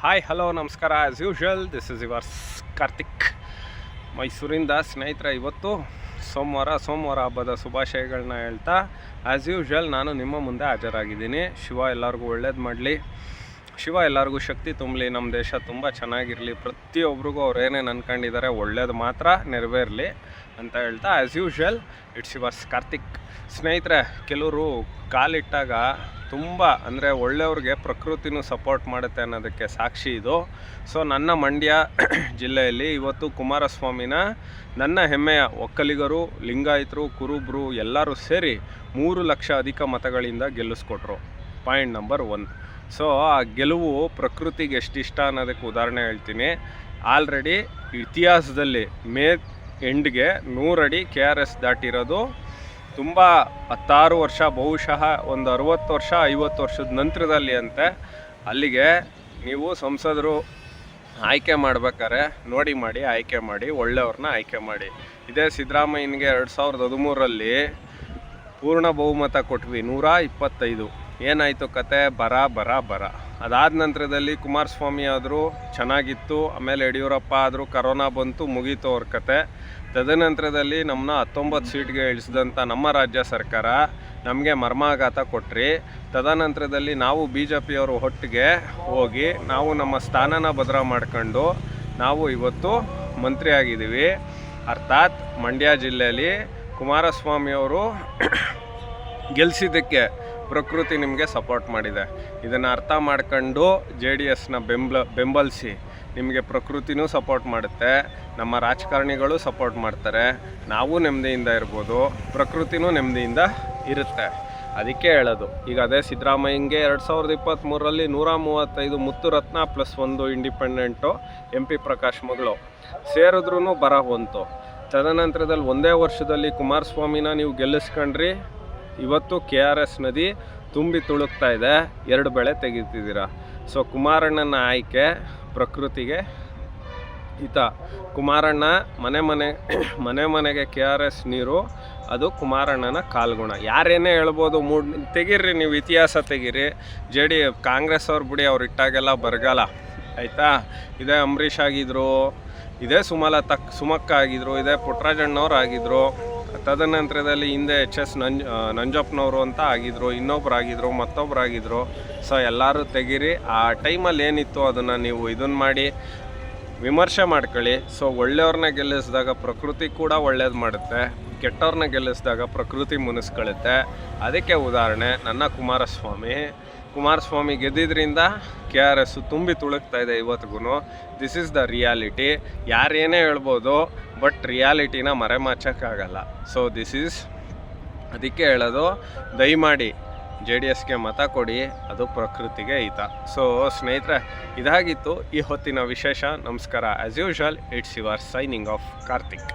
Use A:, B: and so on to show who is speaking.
A: Hi hello ನಮಸ್ಕಾರ. As usual this is yours Karthik ಮೈಸೂರಿಂದ ಸ್ನೇಹಿತರ, ಇವತ್ತು ಸೋಮವಾರ ಸೋಮವಾರ ಹಬ್ಬದ ಶುಭಾಶಯಗಳನ್ನ ಹೇಳ್ತಾ ಆ್ಯಸ್ ಯೂಶ್ವಲ್ ನಾನು ನಿಮ್ಮ ಮುಂದೆ ಹಾಜರಾಗಿದ್ದೀನಿ. ಶಿವ ಎಲ್ಲರಿಗೂ ಒಳ್ಳೇದು ಮಾಡಲಿ. ಶಿವ ಎಲ್ಲರಿಗೂ ಶಕ್ತಿ ತುಂಬಲಿ. ನಮ್ಮ ದೇಶ ತುಂಬ ಚೆನ್ನಾಗಿರಲಿ. ಪ್ರತಿಯೊಬ್ಬರಿಗೂ ಅವ್ರು ಏನೇನು ಅಂದ್ಕೊಂಡಿದ್ದಾರೆ ಒಳ್ಳೇದು ಮಾತ್ರ ನೆರವೇರಲಿ ಅಂತ ಹೇಳ್ತಾ as usual it's yours Karthik ಸ್ನೇಹಿತರೆ, ಕೆಲವರು ಕಾಲಿಟ್ಟಾಗ ತುಂಬ ಅಂದರೆ ಒಳ್ಳೆಯವ್ರಿಗೆ ಪ್ರಕೃತಿನೂ ಸಪೋರ್ಟ್ ಮಾಡುತ್ತೆ ಅನ್ನೋದಕ್ಕೆ ಸಾಕ್ಷಿ ಇದು. ಸೊ ನನ್ನ ಮಂಡ್ಯ ಜಿಲ್ಲೆಯಲ್ಲಿ ಇವತ್ತು ಕುಮಾರಸ್ವಾಮಿನ ನನ್ನ ಹೆಮ್ಮೆಯ ಒಕ್ಕಲಿಗರು, ಲಿಂಗಾಯತರು, ಕುರುಬ್ರು ಎಲ್ಲರೂ ಸೇರಿ ಮೂರು ಲಕ್ಷ ಅಧಿಕ ಮತಗಳಿಂದ ಗೆಲ್ಲಿಸ್ಕೊಟ್ರು. ಪಾಯಿಂಟ್ ನಂಬರ್ ಒನ್ ಸೊ ಆ ಗೆಲುವು ಪ್ರಕೃತಿಗೆ ಎಷ್ಟು ಇಷ್ಟ ಅನ್ನೋದಕ್ಕೆ ಉದಾಹರಣೆ ಹೇಳ್ತೀನಿ. ಆಲ್ರೆಡಿ ಇತಿಹಾಸದಲ್ಲಿ ಮೇ ಎಂಡ್ಗೆ ನೂರಡಿ ಕೆ ಆರ್ ಎಸ್ ದಾಟಿರೋದು ತುಂಬ ಹತ್ತಾರು ವರ್ಷ, ಬಹುಶಃ ಒಂದು ಅರುವತ್ತು ವರ್ಷ, ಐವತ್ತು ವರ್ಷದ ನಂತರದಲ್ಲಿ ಅಂತೆ ಅಲ್ಲಿಗೆ ನೀವು ಸಂಸದರು ಆಯ್ಕೆ ಮಾಡ್ಬೇಕಾರೆ ನೋಡಿ ಮಾಡಿ, ಆಯ್ಕೆ ಮಾಡಿ, ಒಳ್ಳೆಯವ್ರನ್ನ ಆಯ್ಕೆ ಮಾಡಿ. ಇದೇ ಸಿದ್ದರಾಮಯ್ಯನಿಗೆ ಎರಡು ಸಾವಿರದ ಹದಿಮೂರರಲ್ಲಿ ಪೂರ್ಣ ಬಹುಮತ ಕೊಟ್ವಿ, ನೂರ ಇಪ್ಪತ್ತೈದು. ಏನಾಯಿತು ಕತೆ? ಬರ ಬರ ಬರ. ಅದಾದ ನಂತರದಲ್ಲಿ ಕುಮಾರಸ್ವಾಮಿ ಆದರೂ ಚೆನ್ನಾಗಿತ್ತು, ಆಮೇಲೆ ಯಡಿಯೂರಪ್ಪ ಆದರೂ ಕರೋನಾ ಬಂತು, ಮುಗೀತು ಅವ್ರ ಕತೆ. ತದನಂತರದಲ್ಲಿ ನಮ್ಮನ್ನ ಹತ್ತೊಂಬತ್ತು ಸೀಟ್ಗೆ ಇಳಿಸಿದಂಥ ನಮ್ಮ ರಾಜ್ಯ ಸರ್ಕಾರ ನಮಗೆ ಮರ್ಮಾಘಾತ ಕೊಟ್ರಿ. ತದನಂತರದಲ್ಲಿ ನಾವು ಬಿ ಜೆ ಪಿಯವರು ಒಟ್ಟಿಗೆ ಹೋಗಿ ನಾವು ನಮ್ಮ ಸ್ಥಾನನ ಭದ್ರ ಮಾಡ್ಕೊಂಡು ನಾವು ಇವತ್ತು ಮಂತ್ರಿ ಆಗಿದ್ದೀವಿ ಅರ್ಥಾತ್ ಮಂಡ್ಯ ಜಿಲ್ಲೆಯಲ್ಲಿ ಕುಮಾರಸ್ವಾಮಿಯವರು ಗೆಲ್ಸಿದ್ದಕ್ಕೆ ಪ್ರಕೃತಿ ನಿಮಗೆ ಸಪೋರ್ಟ್ ಮಾಡಿದೆ. ಇದನ್ನು ಅರ್ಥ ಮಾಡ್ಕೊಂಡು ಜೆ ಡಿ ಎಸ್ನ ಬೆಂಬಲ, ಬೆಂಬಲಿಸಿ ನಿಮಗೆ ಪ್ರಕೃತಿನೂ ಸಪೋರ್ಟ್ ಮಾಡುತ್ತೆ, ನಮ್ಮ ರಾಜಕಾರಣಿಗಳು ಸಪೋರ್ಟ್ ಮಾಡ್ತಾರೆ, ನಾವು ನೆಮ್ಮದಿಯಿಂದ ಇರ್ಬೋದು, ಪ್ರಕೃತಿನೂ ನೆಮ್ಮದಿಯಿಂದ ಇರುತ್ತೆ. ಅದಕ್ಕೆ ಹೇಳೋದು. ಈಗ ಅದೇ ಸಿದ್ದರಾಮಯ್ಯಂಗೆ ಎರಡು ಸಾವಿರದ ಇಪ್ಪತ್ತ್ಮೂರರಲ್ಲಿ ನೂರ ಮೂವತ್ತೈದು ಮುತ್ತು ರತ್ನ ಪ್ಲಸ್ ಒಂದು ಇಂಡಿಪೆಂಡೆಂಟು ಎಂ ಪಿ ಪ್ರಕಾಶ್ ಮಗಳು. ಸೇರಿದ್ರೂ ಬರ ಬಂತು ತದನಂತರದಲ್ಲಿ ಒಂದೇ ವರ್ಷದಲ್ಲಿ ಕುಮಾರಸ್ವಾಮಿನ ನೀವು ಗೆಲ್ಲಿಸ್ಕೊಂಡ್ರಿ ಇವತ್ತು ಕೆ ಆರ್ ಎಸ್ ನದಿ ತುಂಬಿ ತುಳುಕ್ತಾ ಇದೆ. ಎರಡು ಬೆಳೆ ತೆಗಿತಿದ್ದೀರಾ ಸೊ ಕುಮಾರಣ್ಣನ ಆಯ್ಕೆ, ಪ್ರಕೃತಿಗೆ ಹಿತ. ಕುಮಾರಣ್ಣ ಮನೆ ಮನೆ ಮನೆ ಮನೆಗೆ ಕೆ ಆರ್ ಎಸ್ ನೀರು, ಅದು ಕುಮಾರಣ್ಣನ ಕಾಲ್ಗುಣ. ಯಾರೇನೇ ಹೇಳ್ಬೋದು, ಮೂಡ್ ತೆಗೀರಿ ನೀವು ಇತಿಹಾಸ ತೆಗೀರಿ. ಜೆ ಡಿ ಕಾಂಗ್ರೆಸ್ ಅವ್ರು ಬಿಡಿ ಅವ್ರು ಇಟ್ಟಾಗೆಲ್ಲ ಬರಗಾಲ. ಆಯಿತಾ? ಇದೇ ಅಂಬರೀಷ್ ಆಗಿದ್ರು, ಇದೇ ಸುಮಲತಾ, ಸುಮಕ್ಕ ಆಗಿದ್ರು, ಇದೇ ಪುಟ್ರಾಜಣ್ಣವ್ರು ಆಗಿದ್ರು. ತದನಂತರದಲ್ಲಿ ಹಿಂದೆ ಎಚ್ ಎಸ್ ನಂಜ್ ನಂಜಪ್ಪನವರು ಅಂತ ಆಗಿದ್ರು ಮತ್ತೊಬ್ರು ಆಗಿದ್ರು ಸೊ ಎಲ್ಲರೂ ತೆಗೀರಿ. ಆ ಟೈಮಲ್ಲಿ ಏನಿತ್ತು ಅದನ್ನು ನೀವು ಇದನ್ನು ಮಾಡಿ ವಿಮರ್ಶೆ ಮಾಡ್ಕೊಳ್ಳಿ. ಸೊ ಒಳ್ಳೆಯವ್ರನ್ನ ಗೆಲ್ಲಿಸಿದಾಗ ಪ್ರಕೃತಿ ಕೂಡ ಒಳ್ಳೇದು ಮಾಡುತ್ತೆ. ಕೆಟ್ಟವ್ರನ್ನ ಗೆಲ್ಲಿಸಿದಾಗ ಪ್ರಕೃತಿ ಮುನಿಸ್ಕೊಳ್ಳುತ್ತೆ ಅದಕ್ಕೆ ಉದಾಹರಣೆ, ನನ್ನ ಕುಮಾರಸ್ವಾಮಿ. ಕುಮಾರಸ್ವಾಮಿ ಗೆದ್ದಿದ್ರಿಂದ ಕೆ ಆರ್ ಎಸ್ ತುಂಬಿ ತುಳುಕ್ತಾ ಇದೆ ಇವತ್ತಿಗೂ ದಿಸ್ ಇಸ್ ದ ರಿಯಾಲಿಟಿ ಯಾರೇನೇ ಹೇಳ್ಬೋದು ಬಟ್ ರಿಯಾಲಿಟಿನ ಮರೆಮಾಚೋಕ್ಕಾಗಲ್ಲ. ಸೊ ದಿಸ್ ಈಸ್ ಅದಕ್ಕೆ ಹೇಳೋದು, ದಯಮಾಡಿ ಜೆ ಡಿ ಎಸ್ಗೆ ಮತ ಕೊಡಿ, ಅದು ಪ್ರಕೃತಿಗೆ ಹಿತ. ಸೊ ಸ್ನೇಹಿತರೆ, ಇದಾಗಿತ್ತು ಈ ಹೊತ್ತಿನ ವಿಶೇಷ. ನಮಸ್ಕಾರ. As usual it's your signing off Karthik